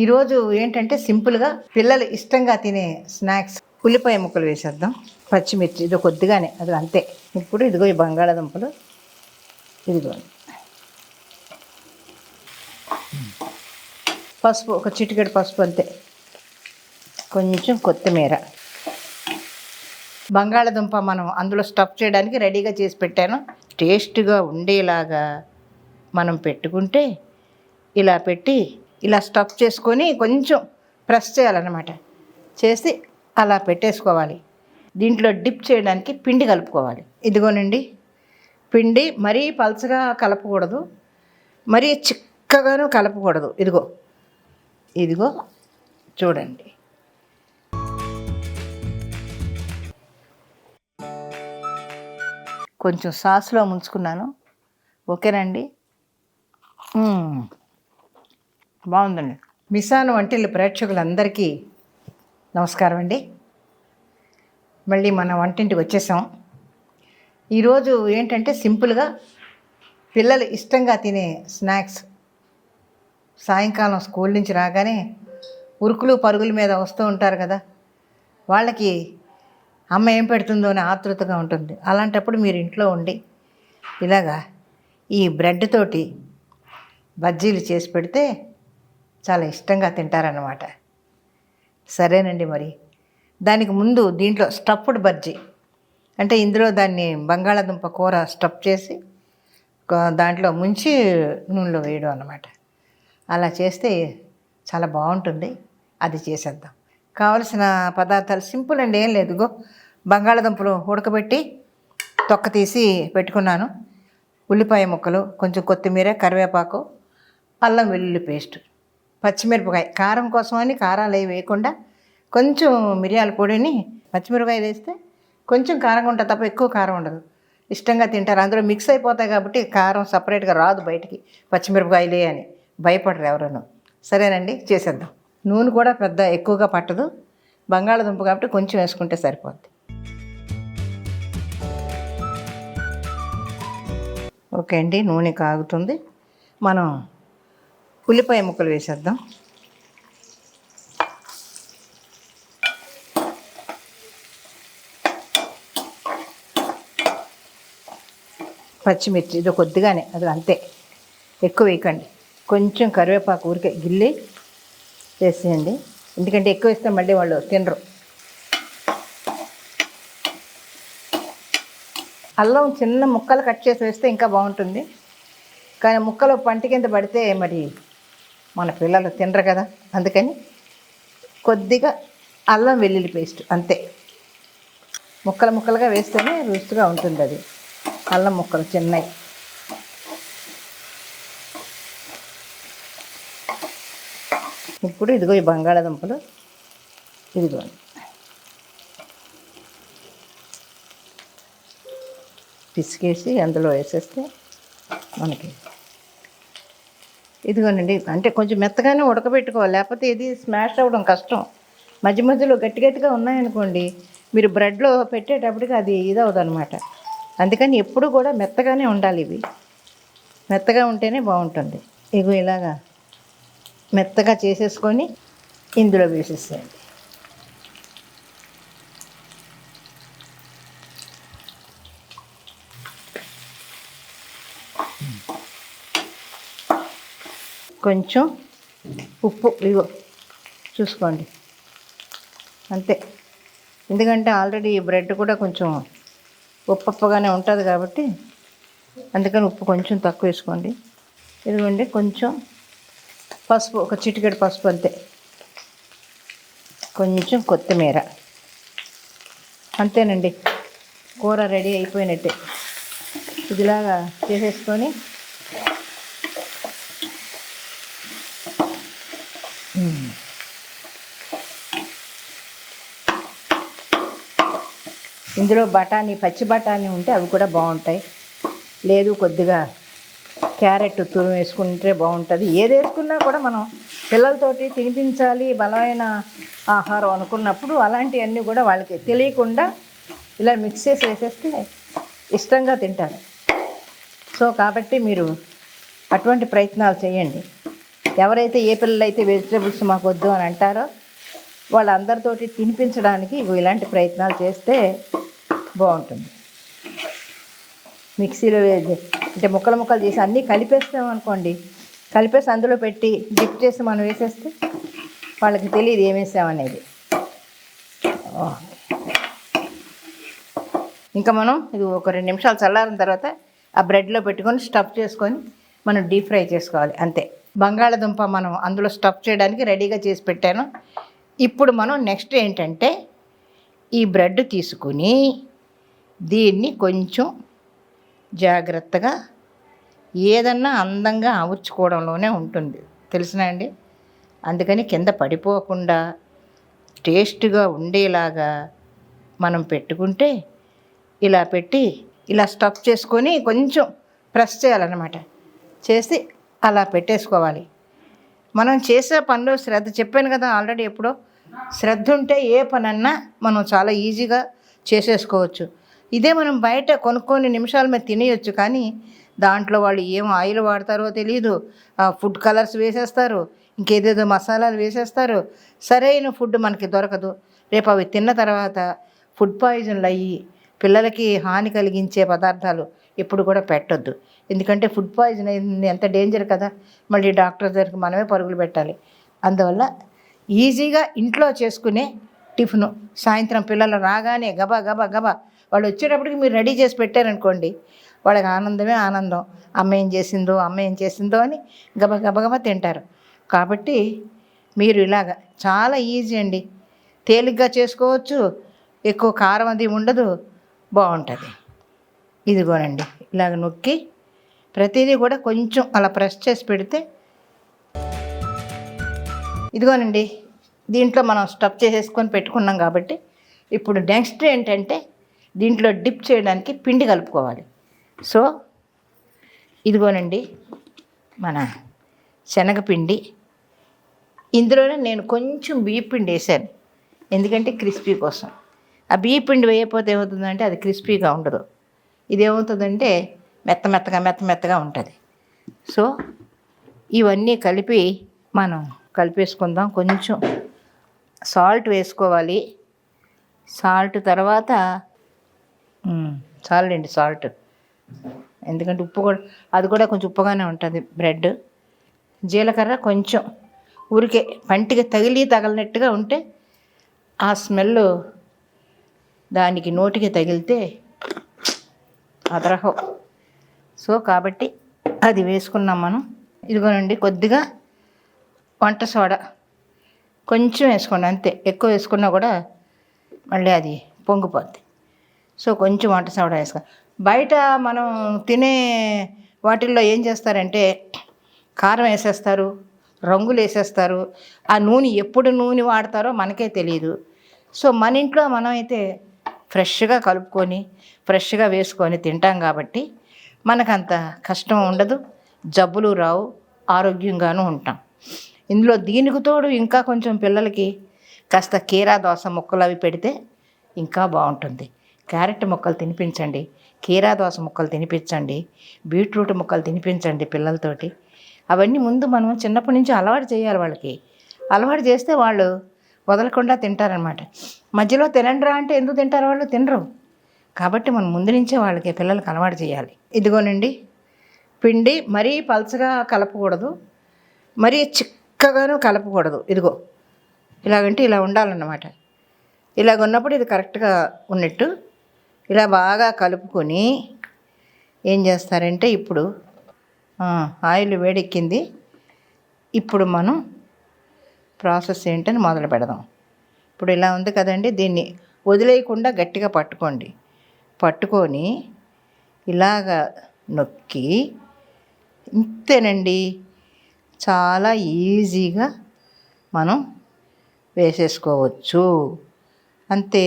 ఈరోజు ఏంటంటే సింపుల్గా పిల్లలు ఇష్టంగా తినే స్నాక్స్. ఉల్లిపాయ ముక్కలు వేసేద్దాం. పచ్చిమిర్చి ఇది కొద్దిగానే అది అంతే. ఇప్పుడు ఇదిగో ఈ బంగాళాదుంపలు. ఇదిగో పసుపు ఒక చిటికెడు పసుపు అంతే. కొంచెం కొత్తిమీర. బంగాళాదుంప మనం అందులో స్టఫ్ చేయడానికి రెడీగా చేసి పెట్టాను. టేస్ట్గా ఉండేలాగా మనం పెట్టుకుంటే ఇలా పెట్టి ఇలా స్టఫ్ చేసుకొని కొంచెం ప్రెస్ చేయాలన్నమాట. చేసి అలా పెట్టేసుకోవాలి. దీంట్లో డిప్ చేయడానికి పిండి కలుపుకోవాలి. ఇదిగోనండి పిండి మరీ పలచగా కలపకూడదు. మరీ చిక్కగాను కలపకూడదు. ఇదిగో ఇదిగో చూడండి. కొంచెం సాస్లో ముంచుకున్నాను. ఓకేనండి? బాగుందండి. మిసాను వంటలు ప్రేక్షకులందరికీ నమస్కారం అండి. మళ్ళీ మన వంటింటికి వచ్చేసాం. ఈరోజు ఏంటంటే సింపుల్గా పిల్లలు ఇష్టంగా తినే స్నాక్స్. సాయంకాలం స్కూల్ నుంచి రాగానే ఉరుకులు పరుగుల మీద వస్తూ ఉంటారు కదా వాళ్ళకి అమ్మ ఏం పెడుతుందో అని ఆతృతగా ఉంటుంది. అలాంటప్పుడు మీరు ఇంట్లో ఉండి ఇలాగా ఈ బ్రెడ్ తోటి బజ్జీలు చేసి పెడితే చాలా ఇష్టంగా తింటారన్నమాట. సరేనండి మరి. దానికి ముందు దీంట్లో స్టఫ్డ్ బజ్జీ. అంటే ఇందులో దాన్ని బంగాళాదుంప కూర స్టఫ్ చేసి దాంట్లో ముంచి నూనెలో వేయడం అన్నమాట. అలా చేస్తే చాలా బాగుంటుంది. అది చేసేద్దాం. కావలసిన పదార్థాలు సింపుల్ అండి ఏం లేదు. గో బంగాళాదుంపలు ఉడకబెట్టి తొక్క తీసి పెట్టుకున్నాను. ఉల్లిపాయ ముక్కలు కొంచెం కొత్తిమీర కరివేపాకు అల్లం వెల్లుల్లి పేస్ట్. పచ్చిమిరపకాయ. కారం కోసమని కారాలు అవి వేయకుండా కొంచెం మిరియాల పొడిని పచ్చిమిరపకాయలు వేస్తే కొంచెం కారంగా ఉంటుంది తప్ప ఎక్కువ కారం ఉండదు. ఇష్టంగా తింటారు. అందులో మిక్స్ అయిపోతాయి కాబట్టి కారం సపరేట్గా రాదు బయటికి పచ్చిమిరపకాయలే అని భయపడరు ఎవరను. సరేనండి చేసేద్దాం. నూనె కూడా పెద్ద ఎక్కువగా పట్టదు. బంగాళదుంప కాబట్టి కొంచెం వేసుకుంటే సరిపోద్ది. ఓకే అండి నూనె కాగుతుంది. మనం ఉల్లిపాయ ముక్కలు వేసేద్దాం. పచ్చిమిర్చి ఇది కొద్దిగానే అది అంతే. ఎక్కువ వేయకండి. కొంచెం కరివేపాకు ఊరికే గిల్లి వేసేయండి. ఎందుకంటే ఎక్కువ వేస్తే మళ్ళీ వాళ్ళు తినరు. అల్లం చిన్న ముక్కలు కట్ చేసి వేస్తే ఇంకా బాగుంటుంది. కానీ ముక్కలు పంట కింద పడితే మరి మన పిల్లలు తినరు కదా. అందుకని కొద్దిగా అల్లం వెల్లుల్లి పేస్ట్ అంతే. ముక్కలు ముక్కలుగా వేస్తేనే రుచిగా ఉంటుంది అది. అల్లం ముక్కలు చిన్నవి ఇప్పుడు ఇదిగో ఈ బంగాళాదుంపలు. ఇదిగో పిసికేసి అందులో వేసేస్తే మనకి ఇదిగోనండి అంటే కొంచెం మెత్తగానే ఉడకబెట్టుకోవాలి. లేకపోతే ఇది స్మాష్ అవ్వడం కష్టం. మధ్య మధ్యలో గట్టి గట్టిగా ఉన్నాయనుకోండి మీరు బ్రెడ్లో పెట్టేటప్పటికి అది ఇదవదు అందుకని ఎప్పుడు కూడా మెత్తగానే ఉండాలి ఇవి. మెత్తగా ఉంటేనే బాగుంటుంది. ఇగో ఇలాగా మెత్తగా చేసేసుకొని ఇందులో వేసేసేయండి. కొంచెం ఉప్పు ఇగో చూసుకోండి. అంతే. ఎందుకంటే ఆల్రెడీ బ్రెడ్ కూడా కొంచెం ఉప్పప్పగానే ఉంటుంది కాబట్టి అందుకని ఉప్పు కొంచెం తక్కువ వేసుకోండి. ఇదిగోండి కొంచెం పసుపు ఒక చిటికెడు పసుపు అంతే. కొంచెం కొత్తిమీర. అంతేనండి. కూర రెడీ అయిపోయినట్టే. ఇదిలాగా చేసేసుకొని ఇందులో బఠానీ పచ్చి బఠానీ ఉంటే అవి కూడా బాగుంటాయి. లేదు కొద్దిగా క్యారెట్ తురుము వేసుకుంటే బాగుంటుంది. ఏది వేసుకున్నా కూడా మనం పిల్లలతోటి తినిపించాలి బలమైన ఆహారం అనుకున్నప్పుడు అలాంటివన్నీ కూడా వాళ్ళకి తెలియకుండా ఇలా మిక్స్ చేసి వేసేస్తే ఇష్టంగా తింటారు. సో కాబట్టి మీరు అటువంటి ప్రయత్నాలు చేయండి. ఎవరైతే ఏ పిల్లలు అయితే వెజిటేబుల్స్ మాకు వద్దు అని అంటారో వాళ్ళందరితోటి తినిపించడానికి ఇలాంటి ప్రయత్నాలు చేస్తే బాగుంటుంది. మిక్సీలో అంటే ముక్కలు ముక్కలు చేసి అన్నీ కలిపేస్తాం అనుకోండి కలిపేసి అందులో పెట్టి డిప్ చేసి మనం వేసేస్తే వాళ్ళకి తెలియదు ఏమేసామనేది ఇంకా మనం ఇది ఒక రెండు నిమిషాలు చల్లారిన తర్వాత ఆ బ్రెడ్లో పెట్టుకొని స్టఫ్ చేసుకొని మనం డీప్ ఫ్రై చేసుకోవాలి అంతే. బంగాళదుంప మనం అందులో స్టఫ్ చేయడానికి రెడీగా చేసి పెట్టాను. ఇప్పుడు మనం నెక్స్ట్ ఏంటంటే ఈ బ్రెడ్ తీసుకుని దీన్ని కొంచెం జాగ్రత్తగా ఏదన్నా అందంగా అమర్చుకోవడంలోనే ఉంటుంది. తెలిసినా అండి? అందుకని కింద పడిపోకుండా టేస్ట్గా ఉండేలాగా మనం పెట్టుకుంటే ఇలా పెట్టి ఇలా స్టఫ్ చేసుకొని కొంచెం ప్రెస్ చేయాలన్నమాట. చేసి అలా పెట్టేసుకోవాలి. మనం చేసే పనిలో శ్రద్ధ చెప్పాను కదా ఆల్రెడీ ఎప్పుడో. శ్రద్ధ ఉంటే ఏ పనన్నా మనం చాలా ఈజీగా చేసేసుకోవచ్చు. ఇదే మనం బయట కొనుక్కొని నిమిషాల మీద తినేయొచ్చు కానీ దాంట్లో వాళ్ళు ఏం ఆయిల్ వాడతారో తెలియదు ఆ ఫుడ్ కలర్స్ వేసేస్తారు. ఇంకేదేదో మసాలాలు వేసేస్తారు. సరైన ఫుడ్ మనకి దొరకదు. రేపు అవి తిన్న తర్వాత ఫుడ్ పాయిజన్లు అయ్యి పిల్లలకి హాని కలిగించే పదార్థాలు ఎప్పుడు కూడా పెట్టొద్దు. ఎందుకంటే ఫుడ్ పాయిజన్ అయింది ఎంత డేంజర్ కదా. మళ్ళీ డాక్టర్ దగ్గరికి మనమే పరుగులు పెట్టాలి. అందువల్ల ఈజీగా ఇంట్లో చేసుకునే టిఫిను సాయంత్రం పిల్లలు రాగానే గబా గబా గబా వాళ్ళు వచ్చేటప్పటికి మీరు రెడీ చేసి పెట్టారనుకోండి వాళ్ళకి ఆనందమే ఆనందం. అమ్మ ఏం చేసిందో అమ్మ ఏం చేసిందో అని గబ గబ గబ తింటారు. కాబట్టి మీరు ఇలాగ చాలా ఈజీ అండి. తేలిగ్గా చేసుకోవచ్చు. ఎక్కువ కారం అది ఉండదు. బాగుంటుంది. ఇదిగోనండి ఇలాగ నొక్కి ప్రతిదీ కూడా కొంచెం అలా ప్రెస్ చేసి పెడితే ఇదిగోనండి దీంట్లో మనం స్టఫ్ చేసేసుకొని పెట్టుకున్నాం కాబట్టి ఇప్పుడు నెక్స్ట్ ఏంటంటే దీంట్లో డిప్ చేయడానికి పిండి కలుపుకోవాలి. సో ఇదిగోనండి మన శనగపిండి. ఇందులోనే నేను కొంచెం బియ్యపిండి వేసాను ఎందుకంటే క్రిస్పీ కోసం. ఆ బియ్య పిండి వేయకపోతే ఏమవుతుందంటే అది క్రిస్పీగా ఉండదు. ఇది ఏమవుతుందంటే మెత్త మెత్తగా మెత్త మెత్తగా ఉంటుంది. సో ఇవన్నీ కలిపి మనం కలిపేసుకుందాం. కొంచెం సాల్ట్ వేసుకోవాలి. సాల్ట్ తర్వాత చాలండి సాల్ట్. ఎందుకంటే ఉప్పు కూడా అది కూడా కొంచెం ఉప్పుగానే ఉంటుంది బ్రెడ్. జీలకర్ర కొంచెం ఊరికే పంటికి తగిలి తగలనట్టుగా ఉంటే ఆ స్మెల్ దానికి నోటికి తగిలితే అదరహం సో కాబట్టి అది వేసుకున్నాం మనం. ఇదిగోనండి కొద్దిగా వంట సోడా. కొంచెం వేసుకోండి అంతే. ఎక్కువ వేసుకున్నా కూడా మళ్ళీ అది పొంగిపోద్ది. సో కొంచెం వంట సోడా వేసుకో. బయట మనం తినే వాటిల్లో ఏం చేస్తారంటే కారం వేసేస్తారు రంగులు వేసేస్తారు. ఆ నూనె ఎప్పుడు నూనె వాడతారో మనకే తెలియదు సో మన ఇంట్లో మనమైతే ఫ్రెష్గా కలుపుకొని ఫ్రెష్గా వేసుకొని తింటాం కాబట్టి మనకంత కష్టం ఉండదు. జబ్బులు రావు ఆరోగ్యంగానూ ఉంటాం. ఇందులో దీనికి తోడు ఇంకా కొంచెం పిల్లలకి కాస్త కీరా దోస ముక్కలు అవి పెడితే ఇంకా బాగుంటుంది. క్యారెట్ ముక్కలు తినిపించండి కీరా దోస ముక్కలు తినిపించండి బీట్రూట్ ముక్కలు తినిపించండి పిల్లలతోటి. అవన్నీ ముందు మనం చిన్నప్పటి నుంచి అలవాటు చేయాలి వాళ్ళకి. అలవాటు చేస్తే వాళ్ళు వదలకుండా తింటారనమాట మధ్యలో తినండిరా అంటే ఎందుకు తింటారు వాళ్ళు? తినరు. కాబట్టి మనం ముందు నుంచే వాళ్ళకి పిల్లలకు అలవాటు చేయాలి. ఇదిగోనండి. పిండి మరీ పలచగా కలపకూడదు. మరీ చిక్కగాను కలపకూడదు. ఇదిగో. ఇలాగంటే ఇలా ఉండాలన్నమాట. ఇలాగ ఉన్నప్పుడు ఇది కరెక్ట్గా ఉన్నట్టు ఇలా బాగా కలుపుకొని ఏం చేస్తారంటే ఇప్పుడు ఆయిల్ వేడెక్కింది. ఇప్పుడు మనం ప్రాసెస్ ఏంటని మొదలు పెడదాం. ఇప్పుడు ఇలా ఉంది కదండి దీన్ని వదిలేయకుండా గట్టిగా పట్టుకోండి. పట్టుకొని ఇలాగ నొక్కి ఇంతేనండి. చాలా ఈజీగా మనం వేసేసుకోవచ్చు. అంతే.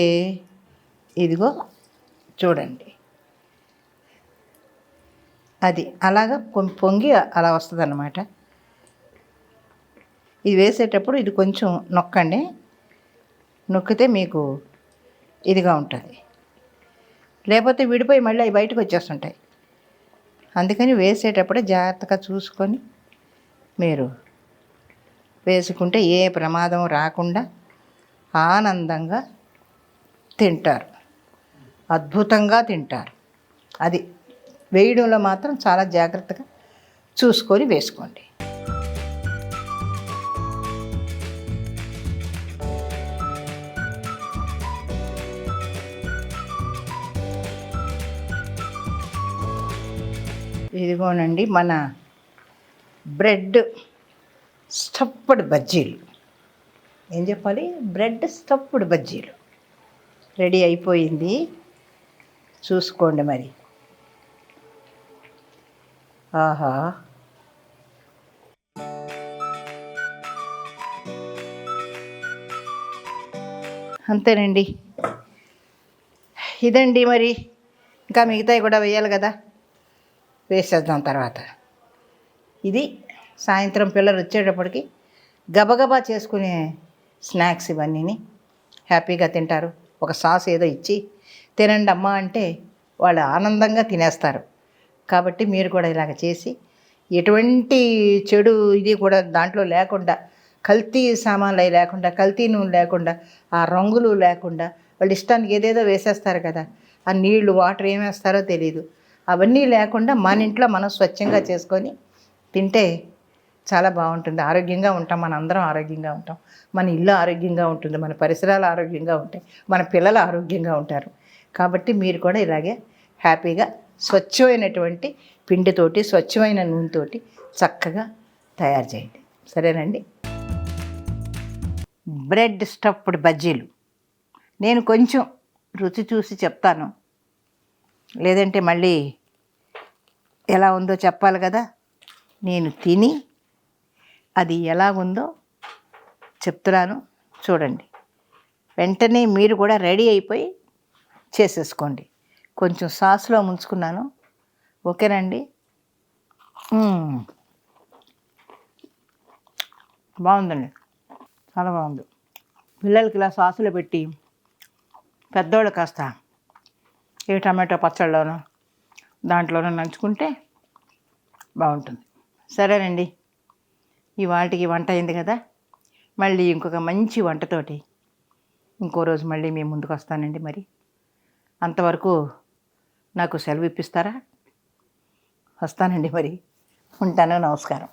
ఇదిగో చూడండి. అది అలాగా పొంగి అలా వస్తుంది అన్నమాట ఇది వేసేటప్పుడు ఇది కొంచెం నొక్కండి. నొక్కితే మీకు ఇదిగా ఉంటుంది. లేకపోతే విడిపోయి మళ్ళీ అవి బయటకు వచ్చేస్తుంటాయి. అందుకని వేసేటప్పుడే జాగ్రత్తగా చూసుకొని మీరు వేసుకుంటే ఏ ప్రమాదం రాకుండా ఆనందంగా తింటారు. అద్భుతంగా తింటారు. అది వేయడంలో మాత్రం చాలా జాగ్రత్తగా చూసుకొని వేసుకోండి. ఇదిగోనండి మన బ్రెడ్ స్టఫ్డ్ బజ్జీలు. ఏం చెప్పాలి? బ్రెడ్ స్టఫ్డ్ బజ్జీలు. రెడీ అయిపోయింది. చూసుకోండి మరి. ఆహా. అంతేనండి. ఇదండి మరి. ఇంకా మిగతాయి కూడా వేయాలి కదా? వేసేద్దాం తర్వాత. ఇది సాయంత్రం పిల్లలు వచ్చేటప్పటికి గబగబా చేసుకునే స్నాక్స్ ఇవన్నీని హ్యాపీగా తింటారు. ఒక సాస్ ఏదో ఇచ్చి తినండి అమ్మా అంటే వాళ్ళు ఆనందంగా తినేస్తారు. కాబట్టి మీరు కూడా ఇలాగ చేసి ఎటువంటి చెడు ఇది కూడా దాంట్లో లేకుండా కల్తీ సామాన్లు అవి లేకుండా కల్తీ నూనె లేకుండా ఆ రంగులు లేకుండా వాళ్ళు ఇష్టానికి ఏదేదో వేసేస్తారు కదా ఆ నీళ్ళు వాటర్ ఏమేస్తారో తెలియదు అవన్నీ లేకుండా మన ఇంట్లో మనం స్వచ్ఛంగా చేసుకొని తింటే చాలా బాగుంటుంది. ఆరోగ్యంగా ఉంటాం మన అందరం ఆరోగ్యంగా ఉంటాం. మన ఇల్లు ఆరోగ్యంగా ఉంటుంది మన పరిసరాలు ఆరోగ్యంగా ఉంటాయి మన పిల్లలు ఆరోగ్యంగా ఉంటారు. కాబట్టి మీరు కూడా ఇలాగే హ్యాపీగా స్వచ్ఛమైనటువంటి పిండితోటి స్వచ్ఛమైన నూనెతోటి చక్కగా తయారు చేయండి. సరేనండి? బ్రెడ్ స్టఫ్డ్ బజ్జీలు. నేను కొంచెం రుచి చూసి చెప్తాను. లేదంటే మళ్ళీ ఎలా ఉందో చెప్పాలి కదా? నేను తిని అది ఎలా ఉందో చెప్తున్నాను. చూడండి. వెంటనే మీరు కూడా రెడీ అయిపోయి చేసేసుకోండి. కొంచెం సాస్లో ముంచుకున్నాను. ఓకేనండి? బాగుందండి. చాలా బాగుంది. పిల్లలకి ఇలా సాసులో పెట్టి పెద్దోళ్ళు కాస్త ఏ టమాటో పచ్చళ్ళలోనో దాంట్లోనూ నంచుకుంటే బాగుంటుంది. సరేనండి. ఈ వాటికి వంట అయింది కదా. మళ్ళీ ఇంకొక మంచి వంటతోటి ఇంకో రోజు మళ్ళీ మీ ముందుకు వస్తానండి మరి. అంతవరకు నాకు సెలవు ఇప్పిస్తారా? వస్తానండి మరి. ఉంటాను. నమస్కారం.